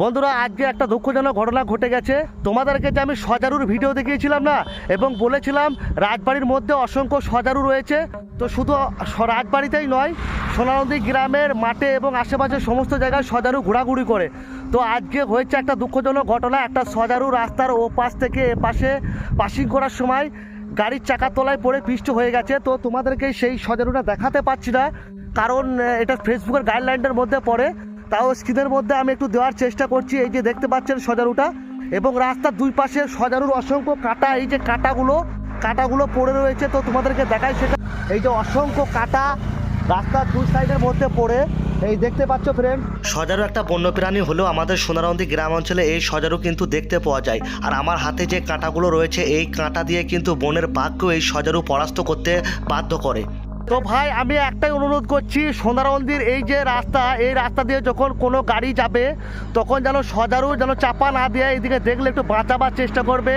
বন্ধুরা, আজকে একটা দুঃখজনক ঘটনা ঘটে গেছে। তোমাদেরকে যে আমি সজারুর ভিডিও দেখিয়েছিলাম না, এবং বলেছিলাম রাজবাড়ির মধ্যে অসংখ্য সজারু রয়েছে। তো শুধু রাজবাড়িতেই নয় সোনানন্দী গ্রামের মাঠে এবং আশেপাশের সমস্ত জায়গায় সজারু ঘোরাঘুরি করে। তো আজকে হয়েছে একটা দুঃখজনক ঘটনা, একটা সজারু রাস্তার ও পাশ থেকে এ পাশে পাসিং করার সময় গাড়ির চাকার তলায় পড়ে পিষ্ট হয়ে গেছে। তো তোমাদেরকে সেই সজারুটা দেখাতে পারছি না, কারণ এটা ফেসবুকের গাইডলাইনের মধ্যে পড়ে। তাও স্ক্রিনের মধ্যে আমি একটু দেওয়ার চেষ্টা করছি, এই যে দেখতে পাচ্ছেন সজারুটা, এবং রাস্তার দুই পাশে সজারুর অসংখ্য কাটা, এই যে কাটাগুলো কাটাগুলো পড়ে রয়েছে, তো তোমাদেরকে দেখাই সেটা। এই যে অসংখ্য কাটা রাস্তার দুই সাইডের মধ্যে পড়ে, এই দেখতে পাচ্ছ ফ্রেন্ড সজারু একটা বন্যপ্রাণী হলেও আমাদের সোনারন্দি গ্রাম অঞ্চলে এই সজারু কিন্তু দেখতে পাওয়া যায়। আর আমার হাতে যে কাঁটাগুলো রয়েছে, এই কাঁটা দিয়ে কিন্তু বনের বাঘকেও এই সজারু পরাস্ত করতে বাধ্য করে। তো ভাই, আমি একটাই অনুরোধ করছি, সোনারন্দির এই যে রাস্তা, এই রাস্তা দিয়ে যখন কোনো গাড়ি যাবে, তখন যেন সজারু যেন চাপা না দিয়ে এইদিকে দেখলে একটু বাঁচাবার চেষ্টা করবে।